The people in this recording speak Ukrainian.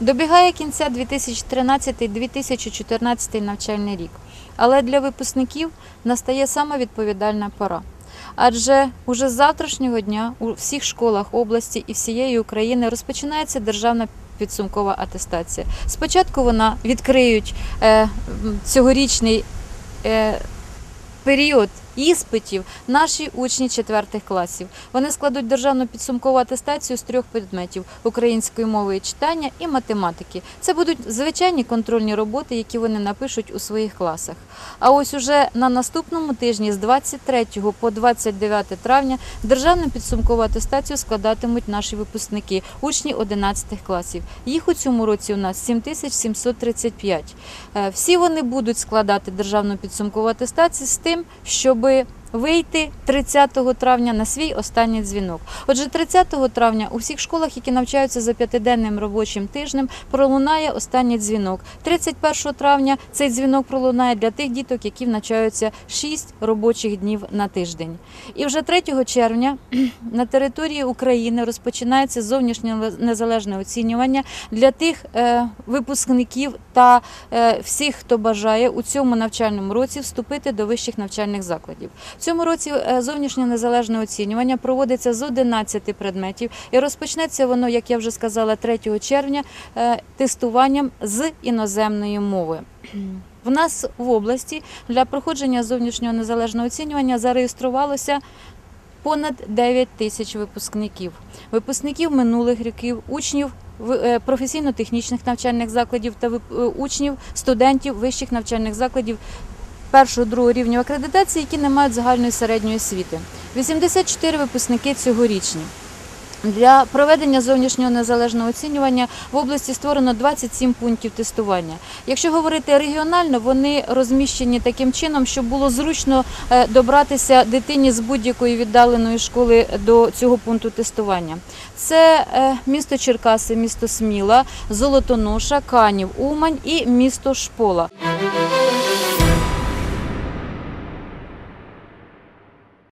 Добігає кінця 2013-2014 навчальний рік, але для випускників настає саме відповідальна пора. Адже уже з завтрашнього дня у всіх школах області і всієї України розпочинається державна підсумкова атестація. Спочатку вона відкриють е, цьогорічний е, період іспитів наші учні четвертих класів. Вони складуть державну підсумкову атестацію з трьох предметів української мови і читання і математики. Це будуть звичайні контрольні роботи, які вони напишуть у своїх класах. А ось уже на наступному тижні з 23 по 29 травня державну підсумкову атестацію складатимуть наші випускники, учні 11 класів. Їх у цьому році у нас 7735. Е, Всі вони будуть складати державну підсумкову атестацію з тим, щоб якби вийти 30 травня на свій останній дзвінок. Отже, 30 травня у всіх школах, які навчаються за п'ятиденним робочим тижнем, пролунає останній дзвінок. 31 травня цей дзвінок пролунає для тих діток, які навчаються 6 робочих днів на тиждень. І вже 3 червня на території України розпочинається зовнішнє незалежне оцінювання для тих е, випускників та е, всіх, хто бажає у цьому навчальному році вступити до вищих навчальних закладів. Цьому році е, зовнішнє незалежне оцінювання проводиться з 11 предметів і розпочнеться воно, як я вже сказала, 3 червня е, тестуванням з іноземної мови. В нас в області для проходження зовнішнього незалежного оцінювання зареєструвалося понад 9 тисяч випускників. Випускників минулих років, учнів е, професійно-технічних навчальних закладів та учнів, студентів вищих навчальних закладів першого другого рівня акредитації, які не мають загальної середньої освіти. 84 випускники цьогорічні. Для проведення зовнішнього незалежного оцінювання в області створено 27 пунктів тестування. Якщо говорити регіонально, вони розміщені таким чином, щоб було зручно е, добратися дитині з будь-якої віддаленої школи до цього пункту тестування. Це е, місто Черкаси, місто Сміла, Золотоноша, Канів, Умань і місто Шпола.